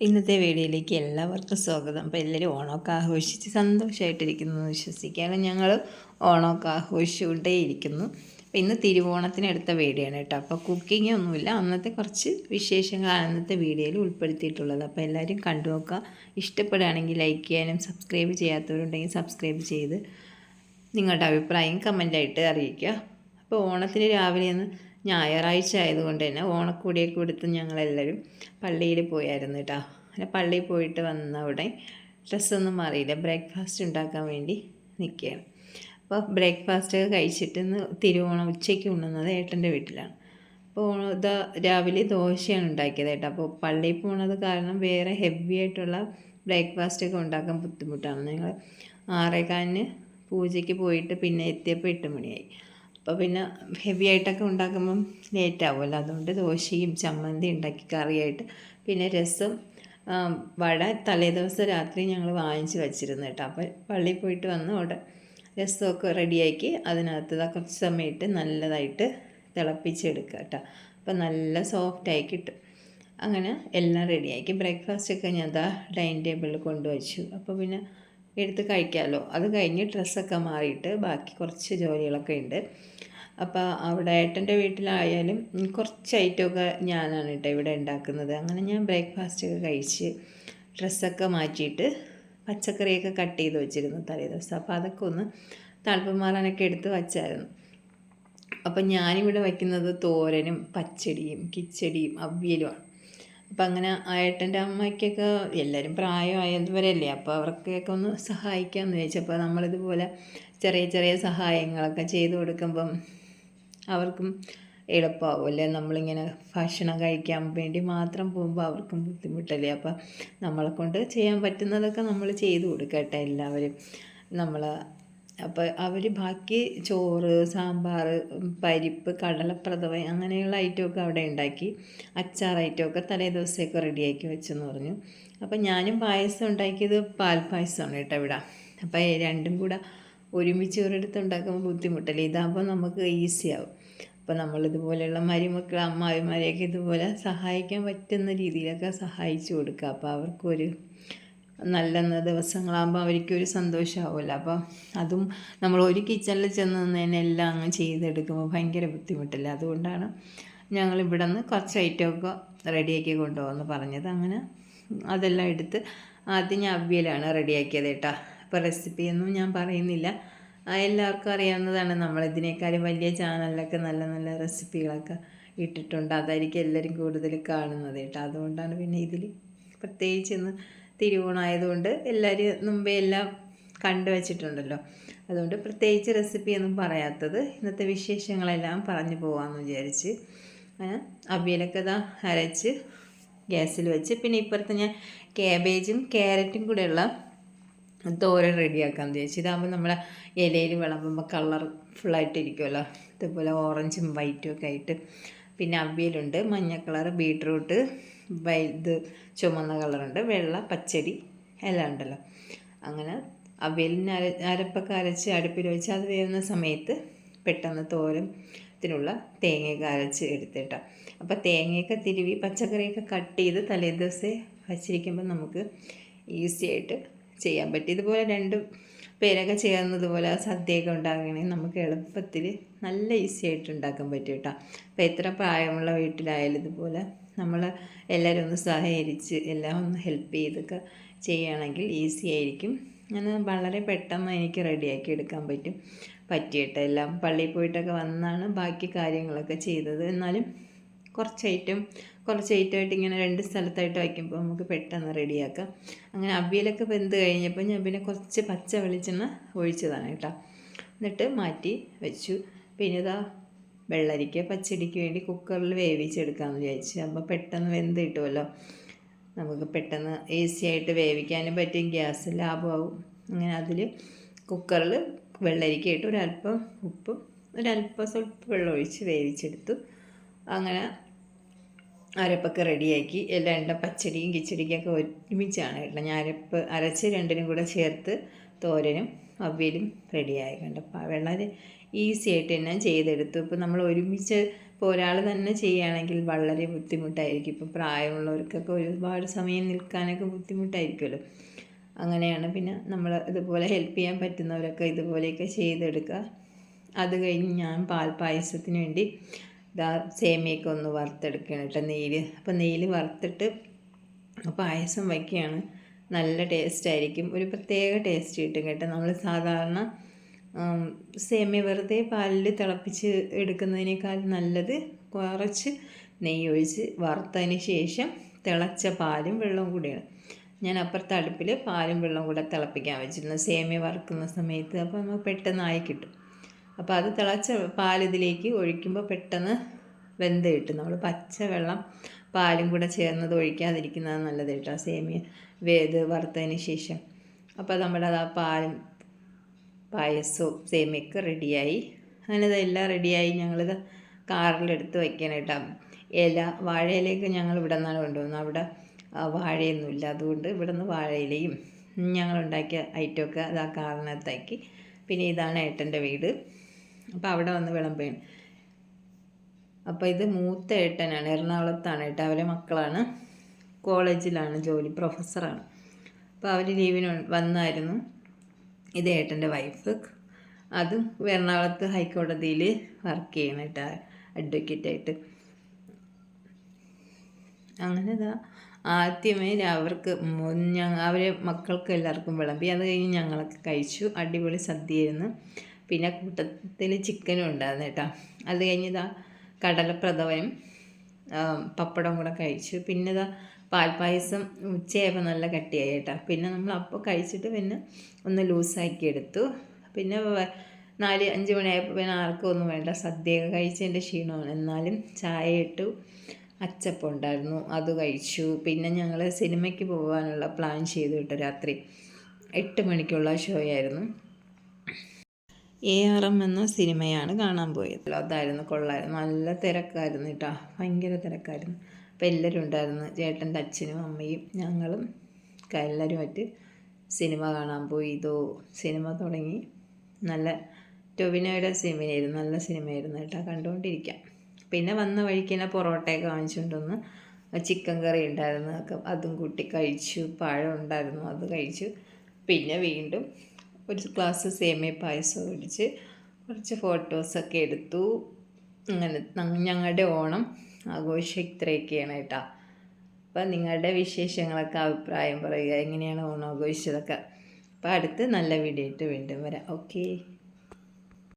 ഇന്നത്തെ വീഡിയോയിലേക്ക് എല്ലാവർക്കും സ്വാഗതം. അപ്പോൾ എല്ലാവരും ഓണമൊക്കെ ആഘോഷിച്ച് സന്തോഷമായിട്ടിരിക്കുന്നു എന്ന് വിശ്വസിക്കുകയാണ്. ഞങ്ങൾ ഓണമൊക്കെ ആഘോഷിച്ചുകൊണ്ടേ ഇരിക്കുന്നു. അപ്പോൾ ഇന്ന് തിരുവോണത്തിനെടുത്ത വീഡിയോ ആണ് കേട്ടോ. അപ്പോൾ കുക്കിംഗ് ഒന്നുമില്ല. അന്നത്തെ കുറച്ച് വിശേഷങ്ങളാണ് അന്നത്തെ വീഡിയോയിൽ ഉൾപ്പെടുത്തിയിട്ടുള്ളത്. അപ്പോൾ എല്ലാവരും കണ്ടു നോക്കുക. ഇഷ്ടപ്പെടുകയാണെങ്കിൽ ലൈക്ക് ചെയ്യാനും സബ്സ്ക്രൈബ് ചെയ്യാത്തവരുണ്ടെങ്കിൽ സബ്സ്ക്രൈബ് ചെയ്ത് നിങ്ങളുടെ അഭിപ്രായം കമന്റായിട്ട് അറിയിക്കുക. അപ്പോൾ ഓണത്തിന് രാവിലെ ഒന്ന് ഞായറാഴ്ച ആയതുകൊണ്ട് തന്നെ ഓണക്കൂടിയൊക്കെ കൊടുത്ത് ഞങ്ങളെല്ലാവരും പള്ളിയിൽ പോയായിരുന്നു കേട്ടോ. അങ്ങനെ പള്ളിയിൽ പോയിട്ട് വന്ന ഉടനെ ഡ്രസ്സൊന്നും മാറിയില്ല. ബ്രേക്ക്ഫാസ്റ്റ് ഉണ്ടാക്കാൻ വേണ്ടി നിൽക്കുകയാണ്. അപ്പോൾ ബ്രേക്ക്ഫാസ്റ്റ് കഴിച്ചിട്ട് ഇന്ന് തിരുവോണം ഉച്ചയ്ക്ക് ഉണ്ണുന്നത് ഏട്ടന്റെ വീട്ടിലാണ്. അപ്പോൾ ഇതാ രാവിലെ ദോശയാണ് ഉണ്ടാക്കിയത് കേട്ടോ. അപ്പോൾ പള്ളിയിൽ പോണത് കാരണം വേറെ ഹെവി ആയിട്ടുള്ള ബ്രേക്ക്ഫാസ്റ്റ് ഒക്കെ ഉണ്ടാക്കാൻ ബുദ്ധിമുട്ടാണ്. ഞങ്ങൾ ആറേകാലിന് പൂജയ്ക്ക് പോയിട്ട് പിന്നെ എത്തിയപ്പോൾ എട്ട് മണിയായി. അപ്പോൾ പിന്നെ ഹെവി ആയിട്ടൊക്കെ ഉണ്ടാക്കുമ്പം ലേറ്റ് ആവുമല്ലോ. അതുകൊണ്ട് ദോശയും ചമ്മന്തി ഉണ്ടാക്കി കറിയായിട്ട്. പിന്നെ രസം വട തലേ ദിവസം രാത്രി ഞങ്ങൾ വാങ്ങിച്ച് വെച്ചിരുന്നു കേട്ടോ. അപ്പോൾ പള്ളിയിൽ പോയിട്ട് വന്ന് അവിടെ രസമൊക്കെ റെഡിയാക്കി അതിനകത്ത് കുറച്ച് സമയത്ത് നല്ലതായിട്ട് തിളപ്പിച്ചെടുക്കുക കേട്ടോ. അപ്പോൾ നല്ല സോഫ്റ്റായി കിട്ടും. അങ്ങനെ എല്ലാം റെഡിയാക്കി ബ്രേക്ക്ഫാസ്റ്റ് ഒക്കെ ഞാൻ അതാ ഡൈനിങ് ടേബിളിൽ കൊണ്ടുവച്ചു. അപ്പോൾ പിന്നെ എടുത്ത് കഴിക്കാമല്ലോ. അത് കഴിഞ്ഞ് ഡ്രസ്സൊക്കെ മാറിയിട്ട് ബാക്കി കുറച്ച് ജോലികളൊക്കെ ഉണ്ട്. അപ്പോൾ അവിടെ ഏട്ടന്റെ വീട്ടിലായാലും കുറച്ച് ഐറ്റമൊക്കെ ഞാനാണ് കേട്ടോ ഇവിടെ ഉണ്ടാക്കുന്നത്. അങ്ങനെ ഞാൻ ബ്രേക്ക്ഫാസ്റ്റൊക്കെ കഴിച്ച് ഡ്രസ്സൊക്കെ മാറ്റിയിട്ട് പച്ചക്കറിയൊക്കെ കട്ട് ചെയ്ത് വെച്ചിരുന്നു തലേ ദിവസം. അപ്പോൾ അതൊക്കെ ഒന്ന് തണുപ്പ് മാറാനൊക്കെ എടുത്ത് വച്ചായിരുന്നു. അപ്പം ഞാനിവിടെ വയ്ക്കുന്നത് തോരനും പച്ചടിയും കിച്ചടിയും അവിയലുമാണ്. അപ്പം അങ്ങനെ ഏട്ടന്റെ അമ്മയ്ക്കൊക്കെ എല്ലാവരും പ്രായമായതുവരെയല്ലേ അപ്പോൾ അവർക്കൊക്കെ ഒന്ന് സഹായിക്കാമെന്ന് ചോദിച്ചപ്പോൾ നമ്മളിതുപോലെ ചെറിയ ചെറിയ സഹായങ്ങളൊക്കെ ചെയ്തു കൊടുക്കുമ്പം അവർക്കും എളുപ്പമാവുമല്ലേ നമ്മളിങ്ങനെ ഭക്ഷണം കഴിക്കാൻ വേണ്ടി മാത്രം പോകുമ്പോൾ അവർക്കും ബുദ്ധിമുട്ടല്ലേ? അപ്പം നമ്മളെ കൊണ്ട് ചെയ്യാൻ പറ്റുന്നതൊക്കെ നമ്മൾ ചെയ്തു കൊടുക്കട്ടെ എല്ലാവരും. നമ്മൾ അപ്പോൾ അവർ ബാക്കി ചോറ് സാമ്പാർ പരിപ്പ് കടലപ്രഥമൻ അങ്ങനെയുള്ള ഐറ്റമൊക്കെ അവിടെ ഉണ്ടാക്കി. അച്ചാർ ഐറ്റമൊക്കെ തലേ ദിവസമൊക്കെ റെഡിയാക്കി വെച്ചെന്ന് പറഞ്ഞു. അപ്പോൾ ഞാനും പായസം ഉണ്ടാക്കിയത് പാൽ പായസമാണ് കേട്ടോ ഇവിടെ. അപ്പോൾ രണ്ടും കൂടെ ഒരുമിച്ച് ഒരിടത്ത് ഉണ്ടാക്കുമ്പോൾ ബുദ്ധിമുട്ടല്ലേ? ഇതാകുമ്പോൾ നമുക്ക് ഈസി ആവും. അപ്പോൾ നമ്മളിതുപോലെയുള്ള മരുമക്കൾ അമ്മായിമാരെയൊക്കെ ഇതുപോലെ സഹായിക്കാൻ പറ്റുന്ന രീതിയിലൊക്കെ സഹായിച്ചു കൊടുക്കുക. അപ്പോൾ അവർക്കൊരു നല്ല ദിവസങ്ങളാകുമ്പോൾ അവർക്കൊരു സന്തോഷമാവുമല്ലോ അപ്പം അതും നമ്മൾ ഒരു കിച്ചണിൽ ചെന്ന് നിന്നതിനെ എല്ലാം അങ്ങ് ചെയ്തെടുക്കുമ്പോൾ ഭയങ്കര ബുദ്ധിമുട്ടില്ല. അതുകൊണ്ടാണ് ഞങ്ങൾ ഇവിടെ നിന്ന് കുറച്ച് ഐറ്റമൊക്കെ റെഡിയാക്കി കൊണ്ടുപോകുമെന്ന് പറഞ്ഞത്. അങ്ങനെ അതെല്ലാം എടുത്ത് ആദ്യം ഞാൻ അവിയലാണ് റെഡിയാക്കിയത് കേട്ടോ. അപ്പോൾ റെസിപ്പിയൊന്നും ഞാൻ പറയുന്നില്ല. എല്ലാവർക്കും അറിയാവുന്നതാണ് നമ്മൾ ഇതിനേക്കാളും വലിയ ചാനലിലൊക്കെ നല്ല നല്ല റെസിപ്പികളൊക്കെ ഇട്ടിട്ടുണ്ട്. അതായിരിക്കും എല്ലാവരും കൂടുതൽ കാണുന്നത് കേട്ടോ. അതുകൊണ്ടാണ് പിന്നെ ഇതിൽ പ്രത്യേകിച്ച് ഇന്ന് തിരുവോണമായതുകൊണ്ട് എല്ലാവരും മുമ്പേ എല്ലാം കണ്ടു വച്ചിട്ടുണ്ടല്ലോ. അതുകൊണ്ട് പ്രത്യേകിച്ച് റെസിപ്പിയൊന്നും പറയാത്തത്. ഇന്നത്തെ വിശേഷങ്ങളെല്ലാം പറഞ്ഞു പോകാമെന്ന് വിചാരിച്ച് അങ്ങനെ അവിയലൊക്കെ ഇതാ അരച്ച് ഗ്യാസിൽ വെച്ച്. പിന്നെ ഇപ്പുറത്ത് ഞാൻ കാബേജും ക്യാരറ്റും കൂടെയുള്ള തോരൻ റെഡിയാക്കാമെന്ന് വിചാരിച്ചു. ഇതാകുമ്പോൾ നമ്മളെ ഇലയിൽ വിളമ്പുമ്പോൾ കളർ ഫുള്ളായിട്ടിരിക്കുമല്ലോ ഇതുപോലെ ഓറഞ്ചും വൈറ്റും ഒക്കെ ആയിട്ട്. പിന്നെ അവിയലുണ്ട് മഞ്ഞ കളർ ബീട്രൂട്ട് ഇത് ചുമന്ന കളറുണ്ട്. വെള്ള പച്ചടി എല്ലാം ഉണ്ടല്ലോ. അങ്ങനെ അവലിന് അര അരപ്പൊക്കെ അരച്ച് അടുപ്പിൽ വെച്ച് അത് വേവുന്ന സമയത്ത് പെട്ടെന്ന് തോരത്തിനുള്ള തേങ്ങയൊക്കെ അരച്ച് എടുത്തിട്ടോ. അപ്പോൾ തേങ്ങയൊക്കെ തിരുവി പച്ചക്കറിയൊക്കെ കട്ട് ചെയ്ത് തലേ ദിവസം വച്ചിരിക്കുമ്പോൾ നമുക്ക് ഈസി ആയിട്ട് ചെയ്യാൻ പറ്റും. ഇതുപോലെ രണ്ട് പേരൊക്കെ ചേർന്നതുപോലെ സദ്യയൊക്കെ ഉണ്ടാക്കുകയാണെങ്കിൽ നമുക്ക് എളുപ്പത്തിൽ നല്ല ഈസി ആയിട്ട് ഉണ്ടാക്കാൻ പറ്റും കേട്ടോ. അപ്പോൾ എത്ര പ്രായമുള്ള വീട്ടിലായാലും ഇതുപോലെ നമ്മൾ എല്ലാവരും ഒന്ന് സഹകരിച്ച് എല്ലാം ഒന്ന് ഹെൽപ്പ് ചെയ്തൊക്കെ ചെയ്യുകയാണെങ്കിൽ ഈസി ആയിരിക്കും. ഞാൻ വളരെ പെട്ടെന്ന് എനിക്ക് റെഡിയാക്കി എടുക്കാൻ പറ്റും. പറ്റിയിട്ട് എല്ലാം പള്ളിയിൽ പോയിട്ടൊക്കെ വന്നാണ് ബാക്കി കാര്യങ്ങളൊക്കെ ചെയ്തത്. എന്നാലും കുറച്ച് ഐറ്റം കുറച്ച് ഐറ്റമായിട്ട് ഇങ്ങനെ രണ്ട് സ്ഥലത്തായിട്ട് വയ്ക്കുമ്പോൾ നമുക്ക് പെട്ടെന്ന് റെഡിയാക്കാം അങ്ങനെ അവിയലൊക്കെ വെന്ത് കഴിഞ്ഞപ്പോൾ ഞാൻ പിന്നെ കുറച്ച് പച്ച വെളിച്ചെണ്ണ ഒഴിച്ചതാണ് കേട്ടോ. എന്നിട്ട് മാറ്റി വെച്ചു. പിന്നെ ഇതാ വെള്ളരിക്ക പച്ചടിക്ക് വേണ്ടി കുക്കറിൽ വേവിച്ചെടുക്കാമെന്ന് വിചാരിച്ചു. അപ്പോൾ പെട്ടെന്ന് വെന്ത് കിട്ടുമല്ലോ നമുക്ക് പെട്ടെന്ന് ഈസി ആയിട്ട് വേവിക്കാനും പറ്റും. ഗ്യാസ് ലാഭമാവും. അങ്ങനെ അതിൽ കുക്കറിൽ വെള്ളരിക്ക ഇട്ട് ഒരല്പം ഉപ്പും ഒരല്പം സ്വല്പം വെള്ളം ഒഴിച്ച് വേവിച്ചെടുത്തു. അങ്ങനെ അരപ്പൊക്കെ റെഡിയാക്കി എല്ലാം രണ്ടും പച്ചടിയും കിച്ചടിക്കൊക്കെ ഒരുമിച്ചാണ് കേട്ടോ. ഞാൻ അരപ്പ് അരച്ച് രണ്ടിനും കൂടെ ചേർത്ത് തോരനും അവിയലും റെഡിയായി കണ്ടപ്പോൾ വളരെ ഈസി ആയിട്ട് തന്നെ ചെയ്തെടുത്തു. ഇപ്പോൾ നമ്മൾ ഒരുമിച്ച് ഇപ്പോൾ ഒരാൾ തന്നെ ചെയ്യുകയാണെങ്കിൽ വളരെ ബുദ്ധിമുട്ടായിരിക്കും. ഇപ്പോൾ പ്രായമുള്ളവർക്കൊക്കെ ഒരുപാട് സമയം നിൽക്കാനൊക്കെ ബുദ്ധിമുട്ടായിരിക്കുമല്ലോ. അങ്ങനെയാണ് പിന്നെ നമ്മൾ ഇതുപോലെ ഹെൽപ്പ് ചെയ്യാൻ പറ്റുന്നവരൊക്കെ ഇതുപോലെയൊക്കെ ചെയ്തെടുക്കുക. അത് കഴിഞ്ഞ് ഞാൻ പാൽ പായസത്തിന് വേണ്ടി ഇതാ സേമിയൊക്കെ ഒന്ന് വറുത്തെടുക്കുകയാണ് കേട്ടോ നെയ്യിൽ അപ്പോൾ നെയ്യിൽ വറുത്തിട്ട് പായസം വയ്ക്കുകയാണ്. നല്ല ടേസ്റ്റ് ആയിരിക്കും. ഒരു പ്രത്യേക ടേസ്റ്റ് കിട്ടും കേട്ടോ. നമ്മൾ സാധാരണ സേമിയ വെറുതെ പാലിൽ തിളപ്പിച്ച് എടുക്കുന്നതിനേക്കാൾ നല്ലത് കുറച്ച് നെയ്യ് ഒഴിച്ച് വറുത്തതിന് ശേഷം തിളച്ച പാലും വെള്ളവും കൂടിയാണ്. ഞാൻ അപ്പുറത്തെ അടുപ്പിൽ പാലും വെള്ളവും കൂടെ തിളപ്പിക്കാൻ വെച്ചിരുന്നു. സേമിയ വറുക്കുന്ന സമയത്ത് അപ്പോൾ നമുക്ക് പെട്ടെന്ന് ആയി കിട്ടും. അപ്പോൾ അത് തിളച്ച പാലിതിലേക്ക് ഒഴിക്കുമ്പോൾ പെട്ടെന്ന് വെന്ത് കിട്ടും. നമ്മൾ പച്ച വെള്ളം പാലും കൂടെ ചേർന്നത് ഒഴിക്കാതിരിക്കുന്നതാണ് നല്ലത് കേട്ടോ സേമിയ വേത് വറുത്തതിന് ശേഷം. അപ്പോൾ നമ്മുടെ അത് ആ പാലും പായസവും സേമിയൊക്കെ റെഡിയായി അങ്ങനെ ഇതെല്ലാം റെഡിയായി ഞങ്ങളിത് കാറിലെടുത്ത് വയ്ക്കണം കേട്ടോ ഇല വാഴയിലേക്ക് ഞങ്ങൾ ഇവിടെ നിന്നാണ് കൊണ്ടുപോകുന്നത് അവിടെ വാഴയൊന്നുമില്ല. അതുകൊണ്ട് ഇവിടെ നിന്ന് വാഴയിലയും ഞങ്ങളുണ്ടാക്കിയ ഐറ്റമൊക്കെ അത് ആ കാറിനകത്താക്കി. പിന്നെ ഇതാണ് ഏട്ടന്റെ വീട്. അപ്പോൾ അവിടെ വന്ന് വിളമ്പേണ് അപ്പോൾ ഇത് മൂത്ത ഏട്ടനാണ്. എറണാകുളത്താണ് ഏട്ടൻ അവരെ മക്കളാണ്. കോളേജിലാണ് ജോലി പ്രൊഫസറാണ്. അപ്പോൾ അവർ ലീവിന് വന്നായിരുന്നു. ഇത് ഏട്ടന്റെ വൈഫ് അതും എറണാകുളത്ത് ഹൈക്കോടതിയിൽ വർക്ക് ചെയ്യണം കേട്ടോ അഡ്വക്കേറ്റായിട്ട് അങ്ങനെ ഇതാ. ആദ്യമേ അവർക്ക് അവരെ മക്കൾക്ക് എല്ലാവർക്കും വിളമ്പി. അത് കഴിഞ്ഞ് ഞങ്ങളൊക്കെ കഴിച്ചു. അടിപൊളി സദ്യയായിരുന്നു. പിന്നെ കൂട്ടത്തിൽ ചിക്കനും ഉണ്ടായിരുന്നു കേട്ടോ അത് കഴിഞ്ഞ് ഇതാ പപ്പടം കൂടെ കഴിച്ചു. പിന്നെ ഇതാ പാൽപ്പായസം ഉച്ചയായപ്പോൾ നല്ല കട്ടിയായി കേട്ടോ. പിന്നെ നമ്മൾ അപ്പോൾ കഴിച്ചിട്ട് പിന്നെ ഒന്ന് ലൂസാക്കി എടുത്തു. പിന്നെ നാല് അഞ്ച് മണിയായപ്പോൾ പിന്നെ ആർക്കും ഒന്നും വേണ്ട. സദ്യയൊക്കെ കഴിച്ചതിന്റെ ക്ഷീണമാണ്. എന്നാലും ചായ ഇട്ടു അച്ചപ്പം ഉണ്ടായിരുന്നു. അത് കഴിച്ചു. പിന്നെ ഞങ്ങൾ സിനിമയ്ക്ക് പോകാനുള്ള പ്ലാൻ ചെയ്തു കേട്ടോ രാത്രി. എട്ട് മണിക്കുള്ള ഷോ ആയിരുന്നു എ ആർ എം എന്ന സിനിമയാണ് കാണാൻ പോയത്. അതായിരുന്നു കൊള്ളായിരുന്നു. നല്ല തിരക്കായിരുന്നു കേട്ടോ. ഭയങ്കര തിരക്കായിരുന്നു. അപ്പോൾ എല്ലാവരും ഉണ്ടായിരുന്നു. ചേട്ടന്റെ അച്ഛനും അമ്മയും ഞങ്ങളും എല്ലാവരുമായിട്ട് സിനിമ കാണാൻ പോയി. ഇതോ സിനിമ തുടങ്ങി. നല്ല ടൊവിനോയുടെ സിനിമയായിരുന്നു. നല്ല സിനിമയായിരുന്നു കേട്ടോ. കണ്ടുകൊണ്ടിരിക്കാം. പിന്നെ വന്ന വഴിക്ക് തന്നെ പൊറോട്ടയൊക്കെ വാങ്ങിച്ചുകൊണ്ടൊന്ന് ചിക്കൻ കറി ഉണ്ടായിരുന്നു. ഒക്കെ അതും കൂട്ടി കഴിച്ചു. പഴം ഉണ്ടായിരുന്നു. അത് കഴിച്ചു. പിന്നെ വീണ്ടും ഒരു ഗ്ലാസ് സേമിയ പായസം ഒഴിച്ച് കുറച്ച് ഫോട്ടോസൊക്കെ എടുത്തു. അങ്ങനെ ഞങ്ങളുടെ ഓണം ആഘോഷം ഇത്രയൊക്കെയാണ് കേട്ടോ. അപ്പം നിങ്ങളുടെ വിശേഷങ്ങളൊക്കെ അഭിപ്രായം പറയുക എങ്ങനെയാണ് ഓണം ആഘോഷിച്ചതൊക്കെ. അപ്പോൾ അടുത്ത് നല്ല വീഡിയോ ആയിട്ട് വീണ്ടും വരാം. ഓക്കേ